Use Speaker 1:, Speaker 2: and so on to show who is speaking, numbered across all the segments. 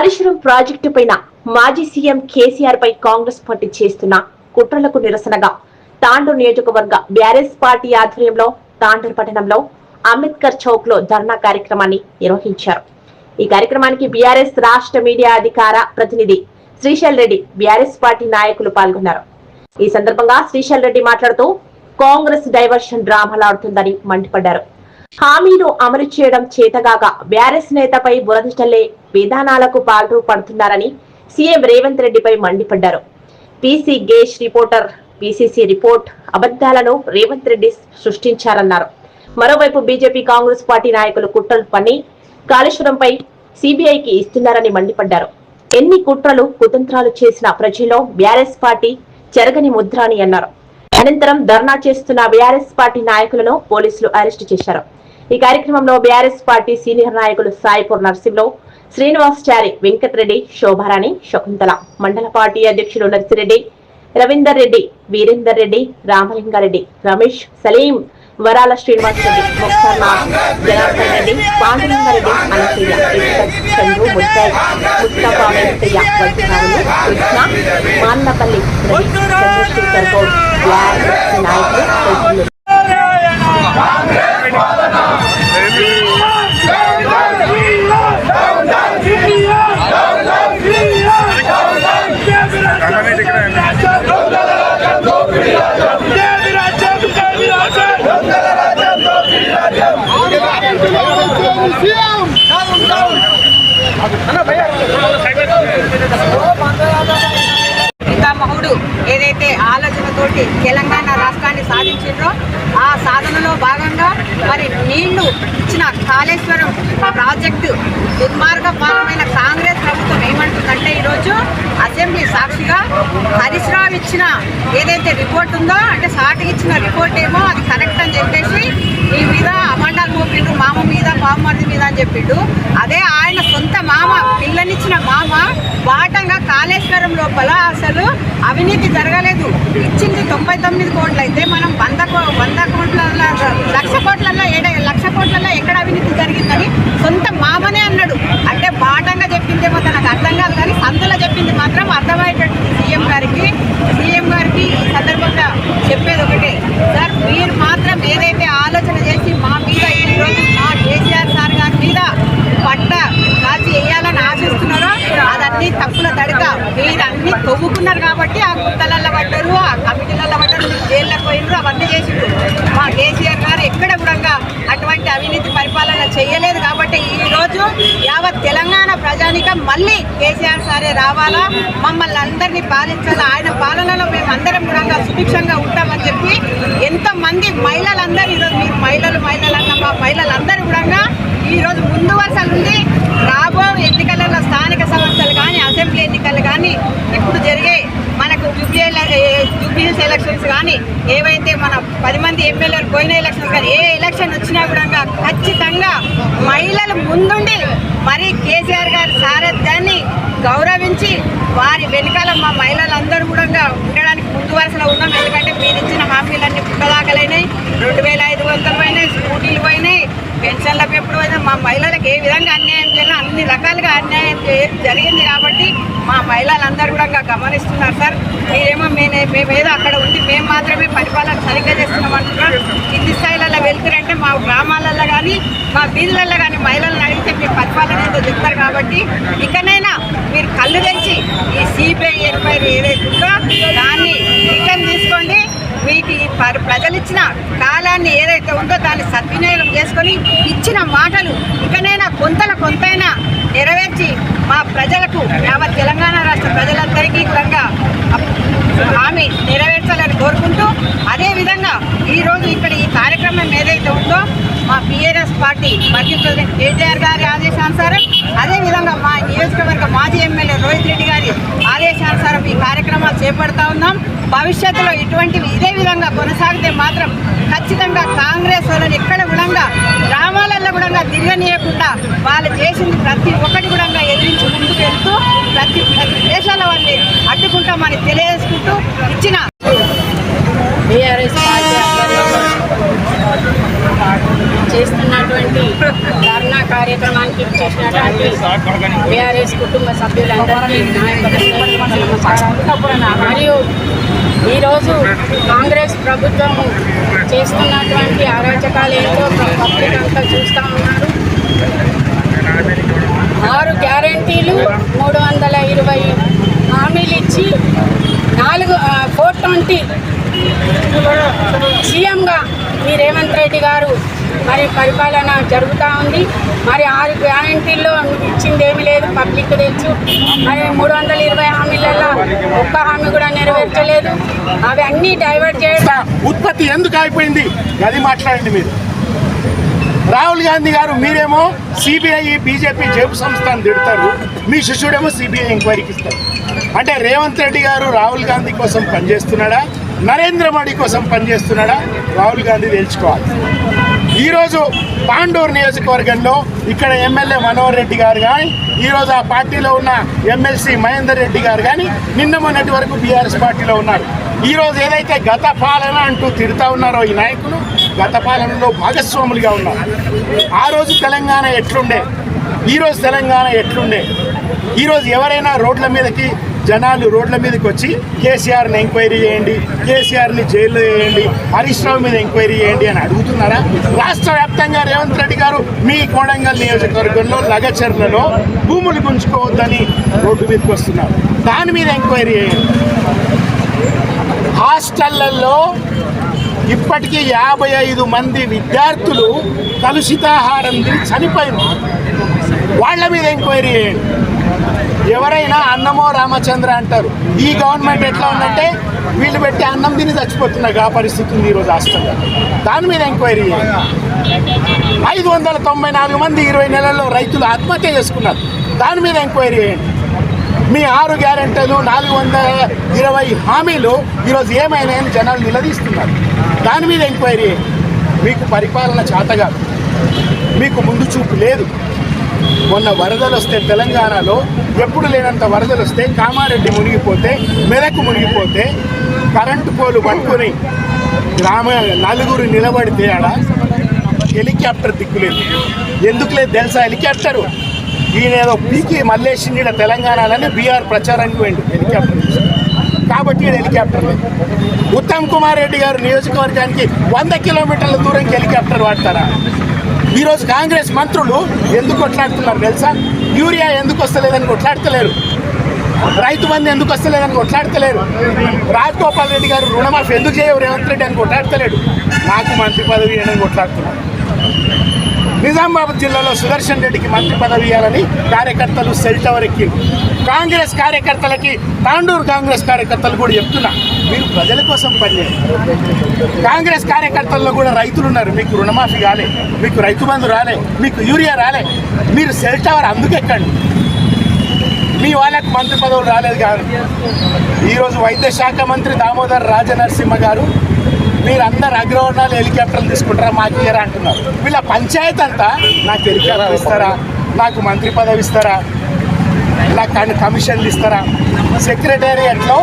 Speaker 1: Kaleshwaram project పైన మాజీ CM KCR పై కాంగ్రెస్ పార్టీ చేస్తున్న కుట్రలకు నిరసనగా తాండూరు నియోజకవర్గ బ్యారెస్ పార్టీ ఆధ్వర్యంలో తాండూరు పట్టణంలో అంబేద్కర్ చౌక్లో ధర్నా కార్యక్రమాన్ని నిర్వహించారు. ఈ కార్యక్రమానికి బీఆర్ఎస్ రాష్ట్ర మీడియా అధికార ప్రతినిధి శ్రీశైల్ రెడ్డి బీఆర్ఎస్ పార్టీ నాయకులు పాల్గొన్నారు. ఈ సందర్భంగా శ్రీశైల్ రెడ్డి మాట్లాడుతూ కాంగ్రెస్ డైవర్షన్ డ్రామాలాడుతుందని మండిపడ్డారు. హామీలు అమలు చేయడం చేతగాక బీఆర్ఎస్ నేతపై బురదటల్లే విధానాలకు పాల్రు పడుతున్నారని సీఎం రేవంత్ రెడ్డిపై మండిపడ్డారు. PC Ghosh reporter PCC report అబద్ధాలను రేవంత్ రెడ్డి సృష్టించారన్నారు. మరోవైపు బీజేపీ కాంగ్రెస్ పార్టీ నాయకులు కుట్రలు పని కాళేశ్వరంపై సిబిఐకి ఇస్తున్నారని మండిపడ్డారు. ఎన్ని కుట్రలు కుతంత్రాలు చేసిన ప్రజల్లో బీఆర్ఎస్ పార్టీ చెరగని ముద్ర అని అన్నారు. అనంతరం ధర్నా చేస్తున్న బీఆర్ఎస్ పార్టీ నాయకులను పోలీసులు అరెస్టు చేశారు. ఈ కార్యక్రమంలో బీఆర్ఎస్ పార్టీ సీనియర్ నాయకులు సాయిపూర్ నర్సింహరావు శ్రీనివాస్ చారి వెంకటరెడ్డి శోభారాణి శకుంతల మండల పార్టీ అధ్యక్షులు నర్సిరెడ్డి రవీందర్ రెడ్డి వీరేందర్ రెడ్డి రామలింగారెడ్డి రమేష్ సలీం వరాల శ్రీనివాస్ రెడ్డి ముక్తార్ నాగ్ జనార్దన్ రెడ్డి పాండురంగారెడ్డి అనసూయ వెంకట్ చంద్రు ముద్దాయి ముస్తఫా వెంకయ్య వజ్రాలు కృష్ణ మాన్నపల్లి రవి చంద్రశేఖర్ గౌడ్ నాయకులు ప్రజలు
Speaker 2: పితామహుడు ఏదైతే ఆలోచనతోటి తెలంగాణ రాష్ట్రాన్ని సాధించిండ్రో ఆ సాధనలో భాగంగా మరి నీళ్ళు ఇచ్చిన కాళేశ్వరం ప్రాజెక్టు దుర్మార్గపరమైన కాంగ్రెస్ ప్రభుత్వం ఏమంటుందంటే ఈరోజు అసెంబ్లీ సాక్షిగా హరీష్ రావు ఇచ్చిన ఏదైతే రిపోర్ట్ ఉందో అంటే సాటికి ఇచ్చిన రిపోర్ట్ ఏమో అది కరెక్ట్ అని చెప్పేసి ఈ మీద అమండాలు మోపిండు మామ మీద బామ్మర్ది మీద అని చెప్పిండు. అదే ఆయన సొంత మామ పిల్లనిచ్చిన మామ బాటంగా కాళేశ్వరం లోపల అసలు అవినీతి జరగలేదు. ఇచ్చింది తొంభై తొమ్మిది కోట్లు అయితే మనం వంద కో- వంద కోట్ల లక్ష కోట్లలో ఏడ లక్ష కోట్లలో ఎక్కడ అవినీతి జరిగిందని సొంత మామనే అన్నాడు. అంటే బాటంగా చెప్పిందేమో తనకు అర్థం కాదు కానీ సంతలో చెప్పింది మాత్రం అర్థమయ్యేటట్టు. సీఎం గారికి సీఎం గారికి ఈ సందర్భంగా చెప్పేది ఒకటి సార్ మీరు మాత్రం ఏదైతే ఆలోచన చేసి మా మీద ఈరోజు మా కేసీఆర్ సార్ గారి మీద పట్ట కాల్చి వేయాలని ఆశిస్తున్నారో అదన్నీ తప్పుల తడక మీరు అన్ని తవ్వుకున్నారు కాబట్టి ఆ గుట్టలల్లో పడ్డారు ఆ కమిటీలలో పడ్డారు మీరు జైల్లోకి అవన్నీ చేసిండ్రు మా కేసీఆర్ గారు ఎక్కడ కూడా అటువంటి అవినీతి పరిపాలన చేయలేదు కాబట్టి ఈ రోజు యావత్ తెలంగాణ ప్రజానికం మళ్ళీ కేసీఆర్ సారే రావాలా? మమ్మల్ని అందరినీ పాలించాలా? ఆయన పాలనలో మేము అందరం కూడా సుభిక్షంగా ఉంటామని చెప్పి ఎంతమంది మహిళలందరూ ఈరోజు మీరు మహిళలు మహిళలు అన్న మా మహిళలందరూ కూడా ఈరోజు ముందు వరుసలు ఉంది. రాబో ఎన్నికలలో స్థానిక సంస్థలు కానీ అసెంబ్లీ ఎన్నికలు కానీ ఇప్పుడు జరిగే ఎలక్షన్స్ కానీ ఏవైతే మన పది మంది ఎమ్మెల్యేలు పోయిన ఎలక్షన్స్ కానీ ఏ ఎలక్షన్ వచ్చినా కూడా ఖచ్చితంగా మహిళలు ముందుండి మరి కేసీఆర్ గారి సారథ్యాన్ని గౌరవించి వారి వెనుకాల మా మహిళలందరూ కూడా ఉండడానికి ముందు వరుసలో ఉన్నాం. ఎందుకంటే మీరు ఇచ్చిన హామీలన్నీ పుట్టదాకలైనాయి రెండు వేల ఐదు వందలు ఎప్పుడైనా ఎప్పుడు మా మహిళలకు ఏ విధంగా అన్యాయం చేయాలో అన్ని రకాలుగా అన్యాయం జరిగింది కాబట్టి మా మహిళలందరూ కూడా గమనిస్తున్నారు సార్. మీరేమో మేము మేమేదో అక్కడ ఉండి మేము మాత్రమే పరిపాలన సరిగ్గా చేస్తున్నాం అంటున్నారు. కింది స్థాయిలలో వెళ్తారంటే మా గ్రామాలలో కానీ మా వీధులలో కానీ మహిళలను అడిగితే మీ పరిపాలన ఏదో చెప్తారు కాబట్టి ఇకనైనా మీరు కళ్ళు తెచ్చి ఈ సిబిఐ ఎంక్వైరీ ఏదైతే ఉందో దాన్ని రిటర్న్ తీసుకోండి మీకు ఈ పర- ప్రజలు ఇచ్చిన కాలాన్ని ఏదైతే ఉందో దాన్ని సద్వినియోగం చేసుకొని ఇచ్చిన మాటలు ఇకనైనా కొంతల కొంతైనా నెరవేర్చి మా ప్రజలకు యావత్ తెలంగాణ రాష్ట్ర ప్రజలందరికీ కూడా హామీ నెరవేర్చాలని కోరుకుంటూ అదేవిధంగా ఈరోజు ఇక్కడ ఈ కార్యక్రమం ఏదైతే ఉందో మా BRS party working president KTR గారి ఆదేశానుసారం అదేవిధంగా మా నియోజకవర్గ మాజీ ఎమ్మెల్యే రోహిత్ రెడ్డి కార్యక్రమాలు ఉన్నాం. భవిష్యత్తులో ఇటువంటివి ఇదే విధంగా కొనసాగితే మాత్రం ఖచ్చితంగా కాంగ్రెస్ వాళ్ళని ఎక్కడ కూడా గ్రామాలలో కూడా తిరగనీయకుండా వాళ్ళు చేసింది ప్రతి ఒక్కటి కూడా ఎదిరించి ముందుకు వెళ్తూ ప్రతి ప్రతి దేశాల వాళ్ళని అడ్డుకుంటామని తెలియజేసుకుంటూ ఇచ్చిన
Speaker 3: బీఆర్ఎస్ పార్టీ ఆధ్వర్యంలో చేస్తున్నటువంటి ధర్నా కార్యక్రమానికి చేసినటువంటి బీఆర్ఎస్ కుటుంబ సభ్యులందరికీ మరియు ఈరోజు కాంగ్రెస్ ప్రభుత్వం చేస్తున్నటువంటి అరాచకాలు ఏంటో పబ్లిక్ అంతా చూస్తూ ఉన్నారు. ఆరు గ్యారంటీలు మూడు వందల ఇరవై హామీలు ఇచ్చి నాలుగు ఫోర్ ట్వంటీ సీఎంగా మీ రేవంత్ రెడ్డి గారు మరి పరిపాలన జరుగుతూ ఉంది. మరి ఆరు గ్యారంటీల్లో ఇచ్చింది ఏమి లేదు పబ్లిక్ తెలుసు. మరి మూడు వందల ఇరవై హామీలలో ఒక్క హామీ కూడా నెరవేర్చలేదు. అవి అన్నీ డైవర్ట్ చేయడం
Speaker 4: ఉత్పత్తి ఎందుకు అయిపోయింది అది మాట్లాడండి మీరు. రాహుల్ గాంధీ గారు మీరేమో సిబిఐ బీజేపీ జేబు సంస్థను తిడతారు. మీ శిష్యుడేమో సిబిఐ ఎంక్వైరీకి ఇస్తారు. అంటే రేవంత్ రెడ్డి గారు రాహుల్ గాంధీ కోసం పనిచేస్తున్నాడా? నరేంద్ర మోడీ కోసం పనిచేస్తున్నాడా? రాహుల్ గాంధీ తెలుసుకోవాలి. ఈరోజు పాండూరు నియోజకవర్గంలో ఇక్కడ ఎమ్మెల్యే మనోహర్ రెడ్డి గారు కానీ ఈరోజు ఆ పార్టీలో ఉన్న ఎమ్మెల్సీ మహేందర్ రెడ్డి గారు కానీ నిన్న మొన్నటి వరకు బీఆర్ఎస్ పార్టీలో ఉన్నారు. ఈరోజు ఏదైతే గత పాలన అంటూ తిడతా ఉన్నారో ఈ నాయకులు గత పాలనలో భాగస్వాములుగా ఉన్నారు. ఆ రోజు తెలంగాణ ఎట్లుండే? ఈరోజు తెలంగాణ ఎట్లుండే? ఈరోజు ఎవరైనా రోడ్ల మీదకి జనాలు రోడ్ల మీదకి వచ్చి కేసీఆర్ని ఎంక్వైరీ చేయండి కేసీఆర్ని జైల్లో వేయండి హరీష్ రావు మీద ఎంక్వైరీ చేయండి అని అడుగుతున్నారా? రాష్ట్ర వ్యాప్తంగా రేవంత్ రెడ్డి గారు మీ కోడంగల్ నియోజకవర్గంలో లగచర్లలో భూములు గుంజుకోవద్దని రోడ్డు మీదకి వస్తున్నారు. దాని మీద ఎంక్వైరీ చేయండి. హాస్టళ్ళలో ఇప్పటికీ యాభై ఐదు మంది విద్యార్థులు కలుషితాహారం తిని చనిపోయిన వాళ్ళ మీద ఎంక్వైరీ చేయండి. ఎవరైనా అన్నమో రామచంద్ర అంటారు. ఈ గవర్నమెంట్ ఎట్లా ఉందంటే వీళ్ళు పెట్టి అన్నం తిని చచ్చిపోతున్నారు ఆ పరిస్థితి ఉంది ఈరోజు రాష్ట్రంలో. దాని మీద ఎంక్వైరీ ఐదు వందల తొంభై నాలుగు మంది ఇరవై నెలల్లో రైతులు ఆత్మహత్య చేసుకున్నారు. దాని మీద ఎంక్వైరీ చేయండి. మీ ఆరు గ్యారెంటీలు నాలుగు వందల ఇరవై హామీలు ఈరోజు ఏమైనాయని జనాలు నిలదీస్తున్నారు. దాని మీద ఎంక్వైరీ మీకు పరిపాలన చేతగాదు మీకు ముందు చూపు లేదు. మొన్న వరదలు వస్తే తెలంగాణలో ఎప్పుడు లేనంత వరదలు వస్తే కామారెడ్డి మునిగిపోతే మెలకు మునిగిపోతే కరెంటు పోలు పట్టుకొని గ్రామ నలుగురు నిలబడితే ఆడ హెలికాప్టర్ దిక్కులేదు. ఎందుకు లేదు తెలుసా? హెలికాప్టరు. ఈయన ఏదో పీకి మల్లేసి ఈడ తెలంగాణలోనే బీఆర్ ప్రచారానికి పోయిండు హెలికాప్టర్ కాబట్టి ఈయన హెలికాప్టర్ ఉత్తమ్ కుమార్ రెడ్డి గారు నియోజకవర్గానికి వంద కిలోమీటర్ల దూరంకి హెలికాప్టర్ వాడతారా? ఈరోజు కాంగ్రెస్ మంత్రులు ఎందుకు కొట్లాడుతున్నారు తెలుసా? యూరియా ఎందుకు వస్తలేదని కొట్లాడతలేరు. రైతు బంధు ఎందుకు వస్తలేదని కొట్లాడతలేరు. రాజగోపాల్ రెడ్డి గారు రుణమాఫీ ఎందుకు చేయవు? రేవంత్ రెడ్డి అని కొట్లాడతలేడు. నాకు మంత్రి పదవి అని కొట్లాడుతున్నారు నిజామాబాద్ జిల్లాలో సుదర్శన్ రెడ్డికి మంత్రి పదవి ఇవ్వాలని కార్యకర్తలు సెల్ టవర్ ఎక్కింది కాంగ్రెస్ కార్యకర్తలకి తాండూరు కాంగ్రెస్ కార్యకర్తలు కూడా చెప్తున్నా. మీరు ప్రజల కోసం పనిచేయండి కాంగ్రెస్ కార్యకర్తల్లో కూడా రైతులు ఉన్నారు. మీకు రుణమాఫీ కాలే మీకు రైతు బంధు రాలే మీకు యూరియా రాలే. మీరు సెల్ టవర్ అందుకెక్కండి మీ వాళ్ళకి మంత్రి పదవులు రాలేదు కాదు. ఈరోజు వైద్య శాఖ మంత్రి దామోదర్ రాజనరసింహ గారు మీరందరు అగ్రవర్ణాలు హెలికాప్టర్లు తీసుకుంటారా మాకు ఇయ్యరా అంటున్నారు. వీళ్ళ పంచాయత్ అంతా నాకు హెలికాప్టర్ ఇస్తారా నాకు మంత్రి పదవి ఇస్తారా నాకు అన్ని కమిషన్లు ఇస్తారా? సెక్రటేరియట్లో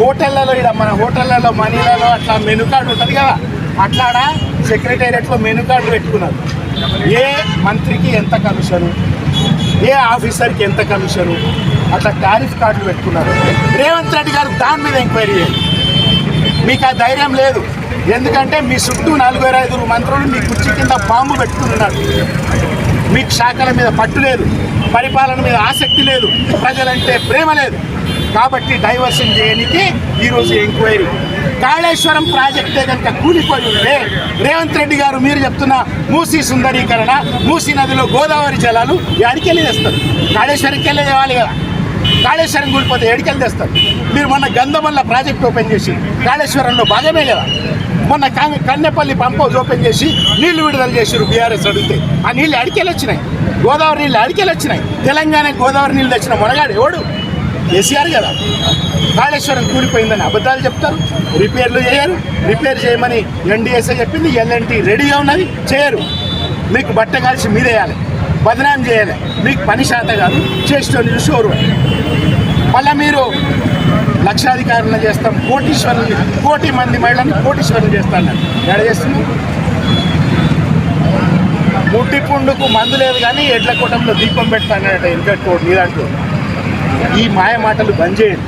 Speaker 4: హోటళ్ళలో ఇక్కడ మన హోటళ్ళలో మనీలలో అట్లా మెనూ కార్డు ఉంటుంది కదా అట్లాడా సెక్రటేరియట్లో మెనూ కార్డు పెట్టుకున్నారు. ఏ మంత్రికి ఎంత కమిషను? ఏ ఆఫీసర్కి ఎంత కమిషను? అట్లా టారిఫ్ కార్డులు పెట్టుకున్నారు. రేవంత్ రెడ్డి గారు దాని మీద ఎంక్వైరీ చేయండి. మీకు ఆ ధైర్యం లేదు. ఎందుకంటే మీ చుట్టూ నలుగురు ఐదుగురు మంత్రులు మీ కుర్చీ కింద బాంబు పెట్టుకున్నారు మీకు శాఖల మీద పట్టు లేదు. పరిపాలన మీద ఆసక్తి లేదు ప్రజలంటే ప్రేమ లేదు. కాబట్టి డైవర్షన్ చేయడానికి ఈరోజు ఎంక్వైరీ. కాళేశ్వరం ప్రాజెక్టే కనుక కూలిపోయి ఉంటే రేవంత్ రెడ్డి గారు మీరు చెప్తున్న మూసీ సుందరీకరణ మూసీ నదిలో గోదావరి జలాలు ఎడికెళ్ళి తెస్తారు. కాళేశ్వరంకి వెళ్ళి తేవాలి కదా. కాళేశ్వరం కూలిపోతే ఎడికెళ్ళి తెస్తారు. మీరు మొన్న గంధమల్ల ప్రాజెక్ట్ ఓపెన్ చేసి కాళేశ్వరంలో భాగమే కదా మొన్న కాంగ- కన్నెపల్లి పంప్ హౌస్ ఓపెన్ చేసి నీళ్ళు విడుదల చేసారు బీఆర్ఎస్ అడిగితే. ఆ నీళ్ళు అడికెళ్ళి వచ్చినాయి. గోదావరి నీళ్ళు అడికెళ్ళి వచ్చినాయి. తెలంగాణ గోదావరి నీళ్ళు తెచ్చిన మొనగాడు ఎవడు? కేసీఆర్ కదా. కాళేశ్వరం కూలిపోయిందని అబద్ధాలు చెప్తారు రిపేర్లు చేయరు రిపేర్ చేయమని ఎన్డీఎస్ఏ చెప్పింది ఎల్ఎన్టీ రెడీగా ఉన్నది చేయరు. మీకు బట్ట కలిసి మీరేయాలి బదనాం చేయాలి మీకు పని శాత కాదు చేసేటోళ్ళు షోరు మళ్ళీ మీరు లక్షాధికారులను చేస్తాం కోటీశ్వరులు కోటి మంది మహిళలను కోటీశ్వరులు చేస్తాను ఎక్కడ చేస్తున్నాం ముట్టి పుండుకు మందు లేదు కానీ ఎడ్ల కూటంలో దీపం పెడతానట ఇంకటి నీదంటూ ఈ మాయ మాటలు బంద్ చేయండి.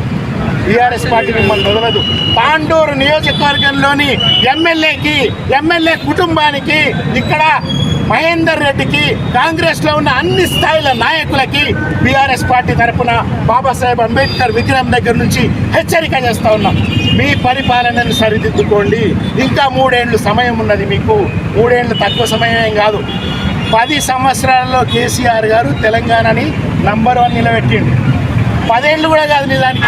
Speaker 4: టీఆర్ఎస్ పార్టీ మిమ్మల్ని వదలదు. పాండూరు నియోజకవర్గంలోని ఎమ్మెల్యేకి ఎమ్మెల్యే కుటుంబానికి ఇక్కడ మహేందర్ రెడ్డికి కాంగ్రెస్లో ఉన్న అన్ని స్థాయిల నాయకులకి బీఆర్ఎస్ పార్టీ తరపున బాబాసాహెబ్ అంబేద్కర్ విగ్రహం దగ్గర నుంచి హెచ్చరిక చేస్తూ ఉన్నాం. మీ పరిపాలనను సరిదిద్దుకోండి. ఇంకా మూడేళ్ళు సమయం ఉన్నది మీకు. మూడేళ్ళు తక్కువ సమయం కాదు. పది సంవత్సరాల్లో కేసీఆర్ గారు తెలంగాణని నంబర్ వన్ నిలబెట్టిండు. పదేళ్ళు కూడా కాదు నిజానికి.